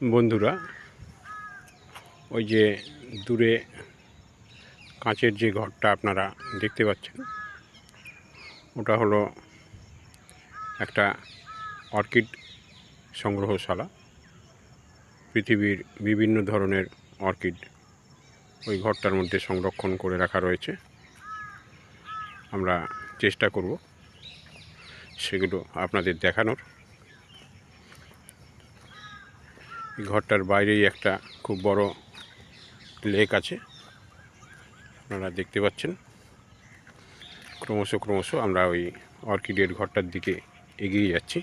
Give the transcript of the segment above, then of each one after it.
বন্ধুরা, ওই যে দূরে কাঁচের যে ঘরটা আপনারা দেখতে পাচ্ছেন, ওটা হলো একটা অর্কিড সংগ্রহশালা, পৃথিবীর বিভিন্ন ধরনের অর্কিড ওই ঘরটার মধ্যে সংরক্ষণ করে রাখা রয়েছে। আমরা চেষ্টা করব সেগুলো আপনাদের দেখানোর এই ঘরটার বাইরেই একটা খুব বড় লেক আছে। আপনারা দেখতে পাচ্ছেন। ক্রমশ ক্রমশ আমরা ওই অর্কিডের ঘরটার দিকে এগিয়ে যাচ্ছি।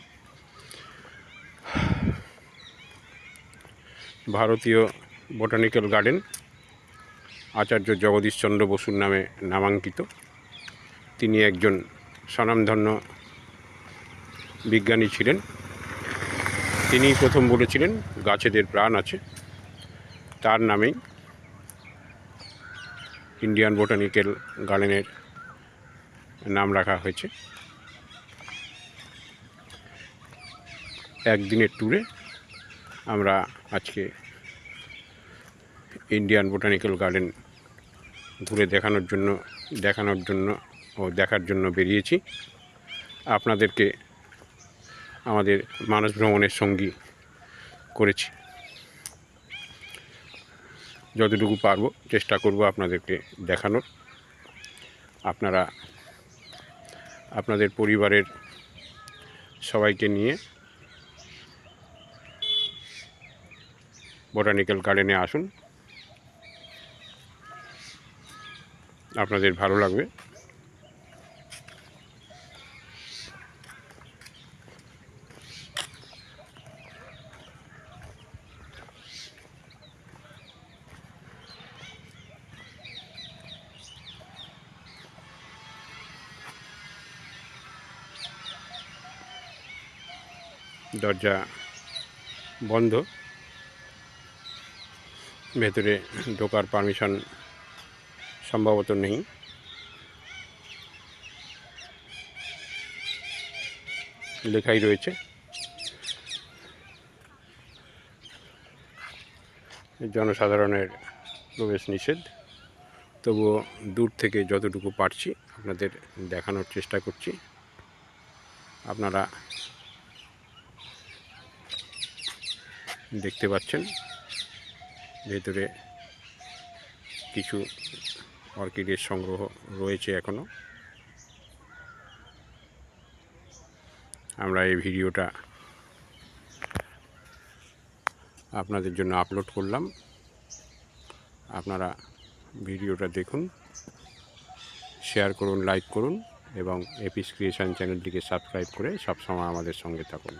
ভারতীয় বোটানিক্যাল গার্ডেন, আচার্য জগদীশচন্দ্র বসুর নামে নামাঙ্কিত। তিনি একজন স্বনামধন্য বিজ্ঞানী ছিলেন। তিনি প্রথম বলেছিলেন, গাছেদের প্রাণ আছে। তার নামেই ইন্ডিয়ান বোটানিক্যাল গার্ডেনের নাম রাখা হয়েছে। একদিনের ট্যুরে আমরা আজকে ইন্ডিয়ান বোটানিক্যাল গার্ডেন ঘুরে দেখানোর জন্য দেখানোর জন্য ও দেখার জন্য বেরিয়েছি। আপনাদেরকে আমাদের মানস ভ্রমণের সঙ্গী করেছি। যতটুকু পারব চেষ্টা করব আপনাদেরকে দেখানোর। আপনারা, আপনাদের পরিবারের সবাইকে নিয়ে বোটানিক্যাল গার্ডেনে আসুন। আপনাদের ভালো লাগবে। দরজা বন্ধ। ভেতরে ঢোকার পারমিশন সম্ভবত নেই। লেখাই রয়েছে। জনসাধারণের প্রবেশ নিষেধ। তবুও দূর থেকে যতটুকু পারছি আপনাদের দেখানোর চেষ্টা করছি। আপনারা দেখতে পাচ্ছেন। ভেতরে কিছু অর্কিডের সংগ্রহ রয়েছে এখনও আমরা এই ভিডিওটা আপনাদের জন্য আপলোড করলাম। আপনারা ভিডিওটা দেখুন, শেয়ার করুন, লাইক করুন এবং এপিস ক্রিয়েশন চ্যানেলটিকে সাবস্ক্রাইব করে সবসময় আমাদের সঙ্গে থাকুন।